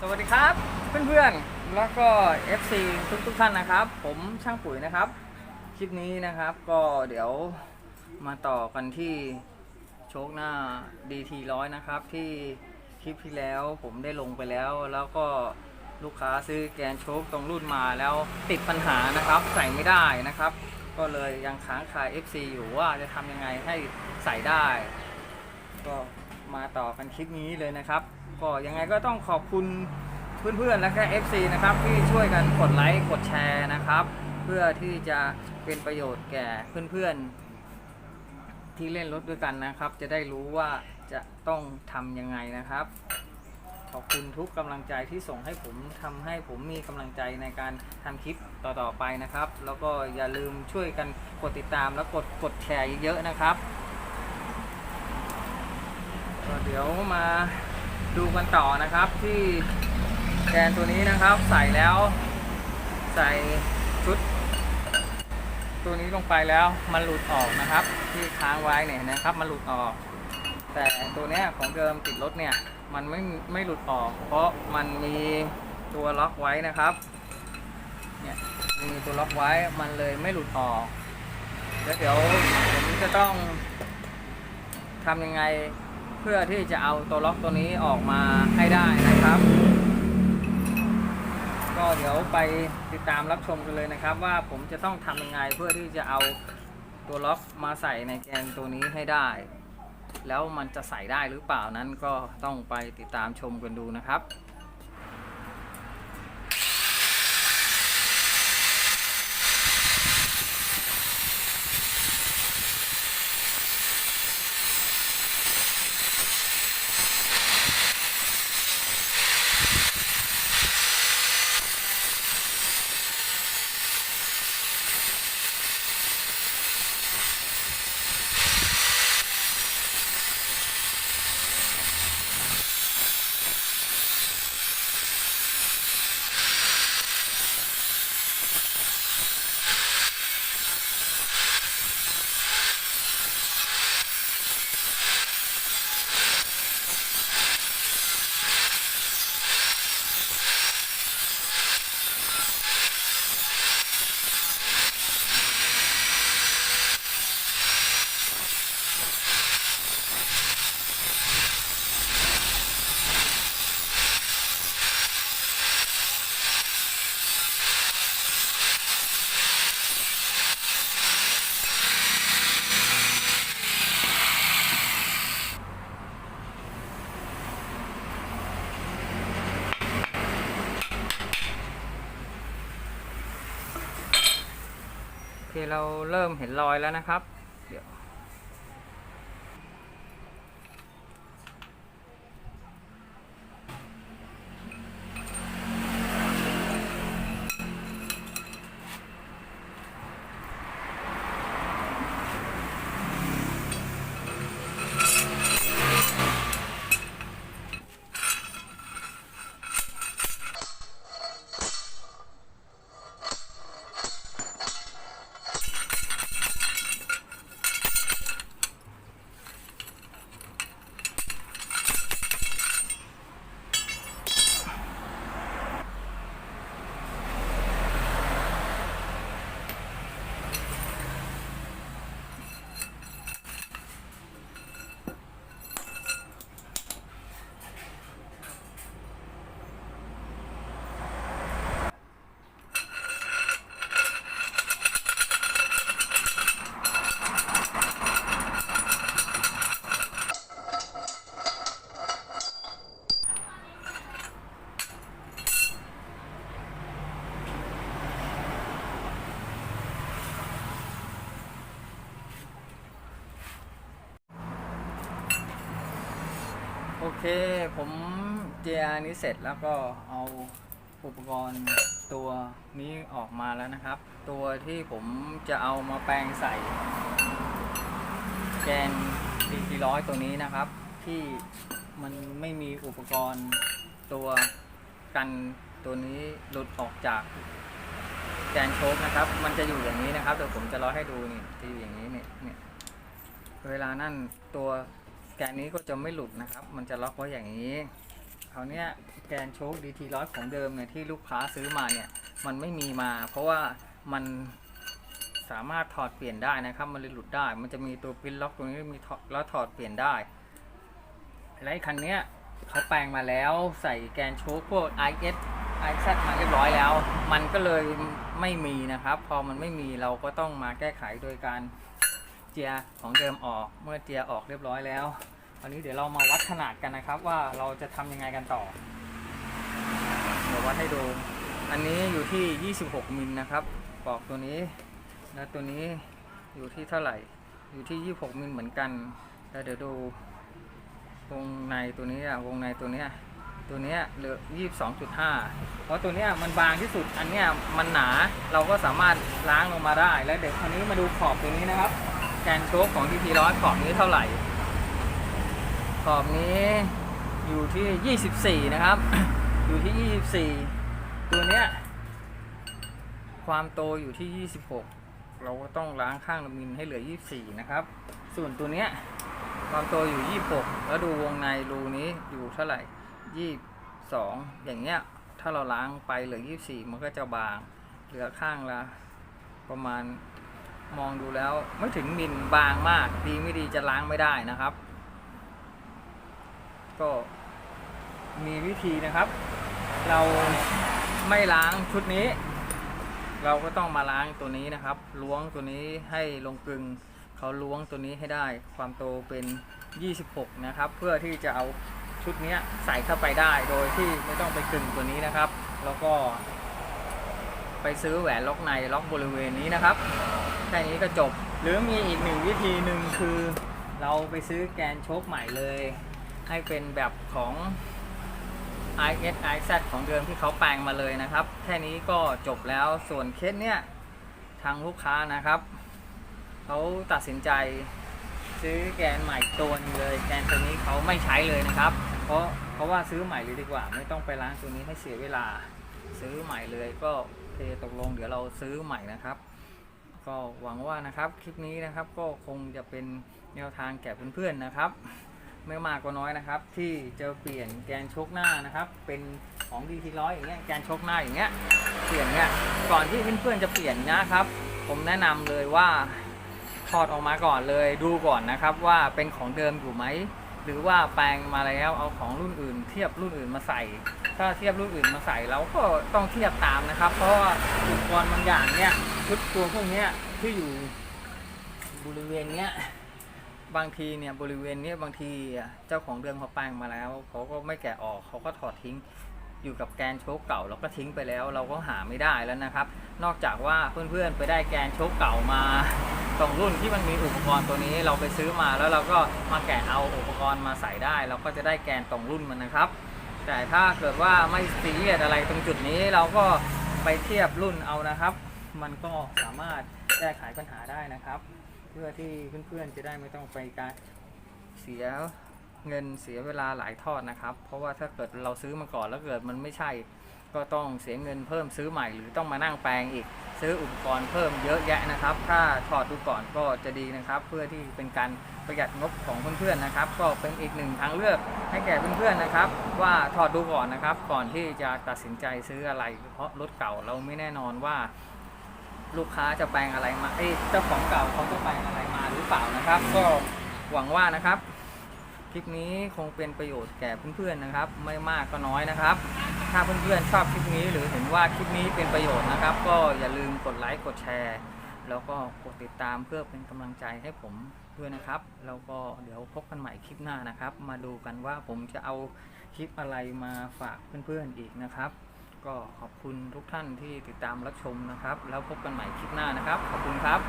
สวัสดีครับเพื่อนๆแล้วก็ FC ทุกทุกๆท่านนะครับ ผมช่างปุ๋ยนะครับ คลิปนี้นะครับก็เดี๋ยวมาต่อกันที่โชคหน้า DT ร้อยนะครับ ที่คลิปที่แล้วผมได้ลงไปแล้ว แล้วก็ลูกค้าซื้อแกนโชคตรงรุ่นมาแล้วติดปัญหานะครับ ใส่ไม่ได้นะครับ ก็เลยยังค้างคา FC อยู่ว่าจะทำยังไงให้ใส่ได้ ก็มาต่อกันคลิปนี้เลยนะครับ ก็ยังไงก็ต้องขอบคุณเพื่อนๆและก็ FC นะครับที่ช่วยกันกดไลค์กดแชร์นะครับ เพื่อที่จะเป็นประโยชน์แก่เพื่อนๆ ที่เล่นรถด้วยกันนะครับ จะได้รู้ว่าจะต้องทำยังไงนะครับ ขอบคุณทุกกำลังใจที่ส่งให้ผมทำให้ผมมีกำลังใจในการทำคลิปต่อๆไปนะครับ แล้วก็อย่าลืมช่วยกันกดติดตามแล้วกดกดแชร์เยอะๆนะครับก็เดี๋ยวมา ดูกันต่อนะครับที่แกนตัวนี้นะครับใส่แล้ว ใส่ชุด ตัวนี้ลงไปแล้วมันหลุดออกนะครับ ที่ค้างไว้เนี่ยนะครับมันหลุดออก แต่ตัวเนี้ยของเดิมติดรถเนี่ยมันไม่ไม่หลุดออก เพราะมันมีตัวล็อกไว้นะครับเนี่ยมีตัวล็อกไว้มันเลยไม่หลุดออกแล้วเดี๋ยวผมจะต้องทำยังไง พื่อที่จะเอาตัวล็อกตัวนี้ออกมาให้ได้นะครับ ก็เดี๋ยวไปติดตามรับชมกันเลยนะครับ ว่าผมจะต้องทำยังไงเพื่อที่จะเอาตัวล็อกมาใส่ในแกนตัวนี้ให้ได้ แล้วมันจะใส่ได้หรือเปล่านั้นก็ต้องไปติดตามชมกันดูนะครับ เคเราเริ่มเห็นรอยแล้วนะครับ โอเค ผมเจียนี้เสร็จแล้วก็เอาอุปกรณ์ตัวนี้ออกมาแล้วนะครับ ตัวที่ผมจะเอามาแปลงใส่แกน DT ร้อยตัวนี้นะครับ ที่มันไม่มีอุปกรณ์ตัวกันตัวนี้หลุดออกจากแกนโชคนะครับ มันจะอยู่อย่างนี้นะครับเดี๋ยวผมจะร้อยให้ดูนี่จะอยู่อย่างนี้เนี่ยเนี่ยเวลานั่นตัว แกนนี้ก็จะไม่หลุดนะครับ มันจะล็อกไว้อย่างนี้คราวนี้แกนโชค DT ร้อยของเดิมเนี่ยที่ลูกค้าซื้อมาเนี่ยมันไม่มีมา เพราะว่ามันสามารถถอดเปลี่ยนได้นะครับ มันเลยหลุดได้ มันจะมีตัวปิ้นล็อกตรงนี้มีถอดแล้วถอดเปลี่ยนได้และไอ้คันนี้เขาแปลงมาแล้วใส่แกนโชคพวก IS IZ มาเรียบร้อยแล้ว มันก็เลยไม่มีนะครับ พอมันไม่มีเราก็ต้องมาแก้ไขโดยการ เจียของเดิมออก เมื่อเจียออกเรียบร้อยแล้วคราวนี้เดี๋ยวเรามาวัดขนาดกันนะครับว่าเราจะทำยังไงกันต่อเดี๋ยววัดให้ดู อันนี้อยู่ที่ 26มิลนะครับปอกตัวนี้แล้วตัวนี้อยู่ที่เท่าไหร่ อยู่ที่ 26มิลเหมือนกันแล้วเดี๋ยวดูวงในตัวนี้อะวงในตัวเนี้ยตัวเนี้ยเหลือ 22.5 เพราะตัวเนี้ยมันบางที่สุด อันเนี้ยมันหนา เราก็สามารถล้างลงมาได้ แล้วเดี๋ยวคราวนี้มาดูขอบตัวนี้นะครับ แกนโชคของ TP ร้อยขอบนี้เท่าไหร่ ขอบนี้อยู่ที่ 24 นะครับ อยู่ที่ 24 ตัวเนี้ย ความโตอยู่ที่ 26 เราก็ต้องล้างข้างลมินให้เหลือ 24 นะครับ ส่วนตัวเนี้ย ความโตอยู่ 26 แล้วดูวงในรูนี้อยู่เท่าไหร่ 22 อย่างเงี้ย ถ้าเราล้างไปเหลือ 24 มันก็จะบาง เหลือข้างละประมาณ มองดูแล้วไม่ถึงมิลบางมาก ดีไม่ดีจะล้างไม่ได้นะครับ ก็มีวิธีนะครับ เราไม่ล้างชุดนี้ เราก็ต้องมาล้างตัวนี้นะครับ ล้วงตัวนี้ให้ลงกลึงเขาล้วงตัวนี้ให้ได้ความโตเป็น 26 นะครับ เพื่อที่จะเอาชุดนี้ใส่เข้าไปได้โดยที่ไม่ต้องไปกลึงตัวนี้นะครับ แล้วก็ไปซื้อแหวนล็อกในล็อกบริเวณนี้นะครับ แค่นี้ก็จบ หรือมีอีกหนึ่งวิธีหนึ่งคือเราไปซื้อแกนโชคใหม่เลย ให้เป็นแบบของ IS IZ ของเดิมที่เขาแปลงมาเลยนะครับ แค่นี้ก็จบแล้วส่วนเคสเนี้ยทางลูกค้านะครับเขาตัดสินใจซื้อแกนใหม่ตัวนึงเลย แกนตัวนี้เขาไม่ใช้เลยนะครับ เพราะเพราะว่าซื้อใหม่เลยดีกว่า ไม่ต้องไปล้างตัวนี้ให้เสียเวลา ซื้อใหม่เลยก็เคตกลงเดี๋ยวเราซื้อใหม่นะครับ ก็หวังว่านะครับคลิปนี้นะครับก็คงจะเป็นแนวทางแก่เพื่อนๆนะครับ ไม่มากก็น้อยนะครับ ที่จะเปลี่ยนแกนชกหน้านะครับ เป็นของดีทีร้อยอย่างเงี้ยแกนชกหน้าอย่างเงี้ยเปลี่ยนเนี้ยก่อนที่เพื่อนๆจะเปลี่ยนนะครับ ผมแนะนำเลยว่าถอดออกมาก่อนเลยดูก่อนนะครับว่าเป็นของเดิมอยู่ไหม หรือว่าแปลงมาแล้วเอาของรุ่นอื่น เทียบรุ่นอื่นมาใส่ ถ้าเทียบรุ่นอื่นมาใส่เราก็ต้องเทียบตามนะครับ เพราะว่าอุปกรณ์บางอย่างเนี้ยชุดตัวพวกเนี้ยที่อยู่บริเวณเนี้ยบางทีเนี่ยบริเวณเนี้ยบางทีเจ้าของเดิมเขาแปลงมาแล้วเขาก็ไม่แกะออกเขาก็ถอดทิ้ง อยู่กับแกนโชคเก่าแล้วก็ทิ้งไปแล้ว เราก็หาไม่ได้แล้วนะครับ นอกจากว่าเพื่อนๆไปได้แกนโชคเก่ามาตรงรุ่นที่มันมีอุปกรณ์ตัวนี้เราไปซื้อมาแล้วเราก็มาแกะเอาอุปกรณ์มาใส่ได้ เราก็จะได้แกนตรงรุ่นมันนะครับ แต่ถ้าเกิดว่าไม่ซีเรียสอะไรตรงจุดนี้เราก็ไปเทียบรุ่นเอานะครับ มันก็สามารถแก้ไขปัญหาได้นะครับ เพื่อที่เพื่อนๆจะได้ไม่ต้องไปการเสีย เงินเสียเวลาหลายทอดนะครับ เพราะว่าถ้าเกิดเราซื้อมาก่อนแล้วเกิดมันไม่ใช่ ก็ต้องเสียเงินเพิ่มซื้อใหม่หรือต้องมานั่งแปลงอีก ซื้ออุปกรณ์เพิ่มเยอะแยะนะครับ ถ้าถอดดูก่อนก็จะดีนะครับ เพื่อที่เป็นการประหยัดงบของเพื่อนๆนะครับ ก็เป็นอีกหนึ่งทางเลือกให้แก่เพื่อนๆนะครับ ว่าถอดดูก่อนนะครับ ก่อนที่จะตัดสินใจซื้ออะไร เพราะรถเก่าเราไม่แน่นอนว่าลูกค้าจะแปลงอะไรมาเอ้เจ้าของเก่าเขาจะแปลงอะไรมาหรือเปล่านะครับ ก็หวังว่านะครับ คลิปนี้คงเป็นประโยชน์แก่เพื่อนๆนะครับ ไม่มากก็น้อยนะครับ ถ้าเพื่อนๆชอบคลิปนี้หรือเห็นว่าคลิปนี้เป็นประโยชน์นะครับ ก็อย่าลืมกดไลค์กดแชร์ แล้วก็กดติดตามเพื่อเป็นกำลังใจให้ผมด้วยนะครับ แล้วก็เดี๋ยวพบกันใหม่คลิปหน้านะครับ มาดูกันว่าผมจะเอาคลิปอะไรมาฝากเพื่อนๆอีกนะครับ ก็ขอบคุณทุกท่านที่ติดตามรับชมนะครับ แล้วพบกันใหม่คลิปหน้านะครับ ขอบคุณครับ